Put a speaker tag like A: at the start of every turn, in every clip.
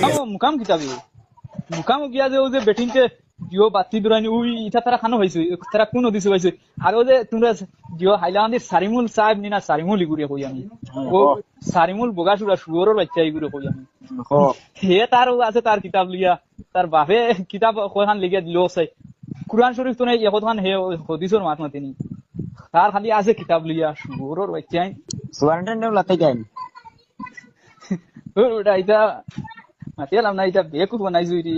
A: কামো মুকাম কিতাবি মুকাম গিয়া যে ও যে বেটিং কে জিও বাতি দুরানি উই ইটা তারা খানো হইছে তারা কোন দিছে হইছে আর ও যে তোমরা জিও হাইলান্দি সারিমুল সাহেব নিনা সারিমুল ইগুরে কই আমি? ও সারিমুল বগাসুরা সুগরর বাচ্চা ইগুরে কই আমি। হে তার আছে তার কিতাব লিয়া তার বাপে কিতাব কয়খান লিখিয়া দিল চাই কুরআন শরীফ তো নাই এখন হে হদিসর মাত মাতিনি। তার খালি আছে কিতাব লিয়া সুগরর বাচ্চাই
B: সুপারিনটেন্ডেন্ট লাতে যাই
A: ওটা এটা মাতিয়ালাম না এটা বেকুব বানাইছো রে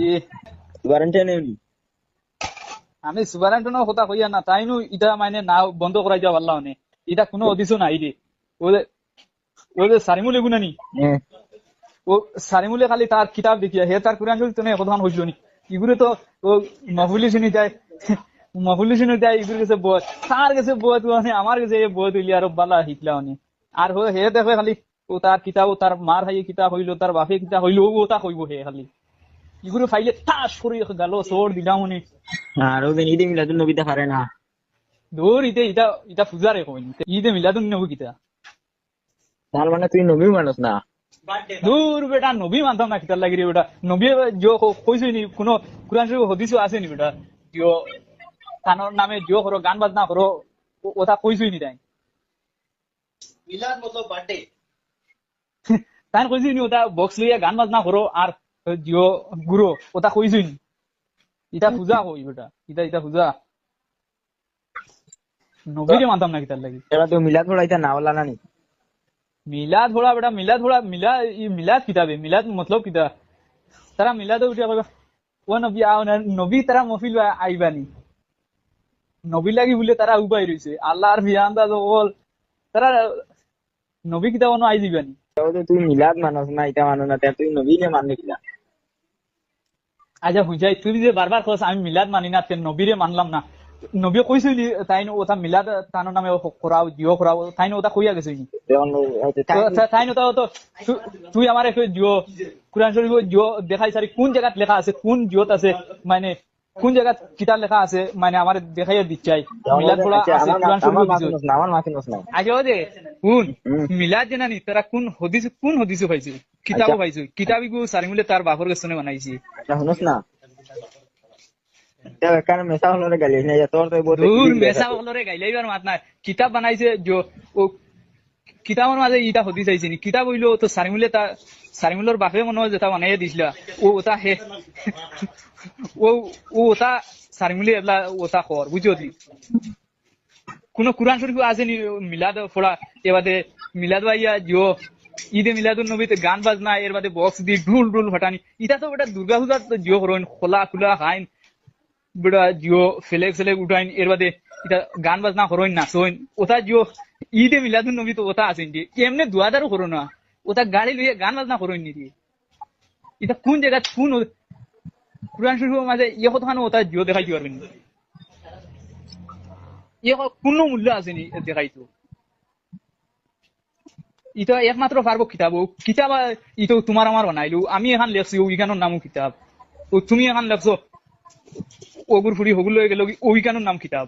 B: সুপারিনটেন্ডেন্ট
A: আমি সুবারান্টনের কথা কইয়া না তাইনো ইটা মানে না বন্ধ করাই যাওয়া পারলাম নে এটা কোনো অদিশও নাই রে ওদের ওদের সারিমুল এগুনা নি ও সারিমুলে খালি তার কিতাব দেখিয়া হে তার কুরআন শরীফ তো নেই কথা হইছিল নি ইগুরে তো ও মহফুলি শুনি যায় মহফুলি শুনি যায় ইগুর কাছে বয় তার কাছে বয় তো মানে আমার কাছে বয় তুলি আর বালা শিখলা মানে আর হে দেখে খালি ও তার কিতাব ও তার মার হাইয়ে কিতাব হইল তার বাপে কিতাব হইল ও তা কইব হে খালি। ইগুরে ফাইলে তাস করে গালো সোর দিলাম মানে
B: আর ওদের ঈদে মিলাদুল নবীতে পারে না।
A: দূর ইতে ইটা ইটা পূজারে কইনি ঈদে মিলাদুন নবী কিতা।
B: তার মানে তুই নবী মানুষ না।
A: দূর বেটা নবী মানতাম না কিতার লাগি রে বেটা। নবী জো কইছে নি কোন কুরআন শরীফ হদিস আছে নি বেটা। জো তানোর নামে জো করো গান বাজনা করো ওটা কইছই নি তাই।
C: মিলাদ মতলব বার্থডে
A: তাই কইছই নি ওটা বক্স লইয়া গান বাজনা করো আর জিও গুরো ওটা কইছই নি? ইটা পূজা কই বেটা ইটা ইটা পূজা। নবীরে মানতাম না কিতার লাগি।
B: এবার তুই মিলাদ পড়াইতে না বলা না নি
A: মিলাদ থোড়া বেটা মিলাদ থোড়া মিলা ই মিলাদ কিতাবে মিলাদ মতলব কিতা তারা মিলাদ উঠিয়া কইবা ও নবী আও নবী তারা মফিল আইবানি নবী লাগি বলে তারা উবাই রইছে আল্লাহর বিয়ান্দা বল তারা নবী কিতাব আই দিবানি
B: তো তুই মিলাদ মানুষ না এটা মানুষ না তুই নবী নে মানে কিলা
A: আচ্ছা বুঝাই তুই যে বারবার কস আমি মিলাদ মানি না তে নবীরে মানলাম না নবী কইছিলি তাই ওটা মিলাদ তানোর নামে করাও জিও করাও তাই ওটা কইয়া গেছিলি
B: তাই-
A: তো তো তুই আমার একটু জিও কোরআন শরীফ জিও দেখাই সারি কোন জায়গাত লেখা আছে কোন জিওত আছে মানে কোন জায়গাত কিতাব লেখা আছে মানে আমার দেখাইয়া দিচ্ছাই মিলাদ পড়া
B: আচ্ছা,
A: আছে কোরআন শরীফ
B: আমার মাথিনস না
A: আগে কোন। মিলাদ জানানি তারা কোন হদিস কোন হদিস পাইছে? কিতাবও
B: আচ্ছা।
A: পাইছে। কিতাবি গু সারিমুলে তার বাপর কাছে বানাইছি?
B: এটা শুনস না।
A: কিতাব বানাইছে জো ও কিতাবের মাঝে ইটা হদিস আইছে নি? কিতাব হইল তো সারিমুলে তা সারিমুলের বাপে মনে হয় যেটা বানাইয়া দিছিল। ও ওটা হে ও ওটা সারিমুলে এবলা ওটা কর বুঝছ দি কোন কুরআন শরীফ আছে নি মিলাদ ফোড়া এবারে মিলাদ ভাইয়া জিও, ঈদে মিলাদুন নবীতে গান বাজনা এর বাদে বক্স দি ঢুল ঢুল ফাটানি। ইটা তো বেটা দুর্গা পূজার তো জিও করইন খোলা খোলা খাইন বেটা জিও ফেলেক ফেলেক উঠাইন এর বাদে এটা গান বাজনা করইন নাচইন। ওটা জিও ঈদে মিলাদুন নবী তো ওটা আছেন দি এমনি দুয়াদারও করো না। ওটা গাড়ি লইয়া গান বাজনা করইন নি দি এটা কোন জায়গা কোন কুরআন শরীফের মাঝে ইয়ে কথা ওটা জিও দেখাইতে পারবেন না। ইয়ে কোনো মূল্য আছে নি দেখাইতো ইটা একমাত্র পারব কিতাব কিতাব ইটো তোমার আমার বানাইলো আমি এখন লেখছি ওইখানোর নামও কিতাব ও তুমি এখন লেখছো ওগুর ফুড়ি হগুলো হয়ে গেল ওইখানোর নাম কিতাব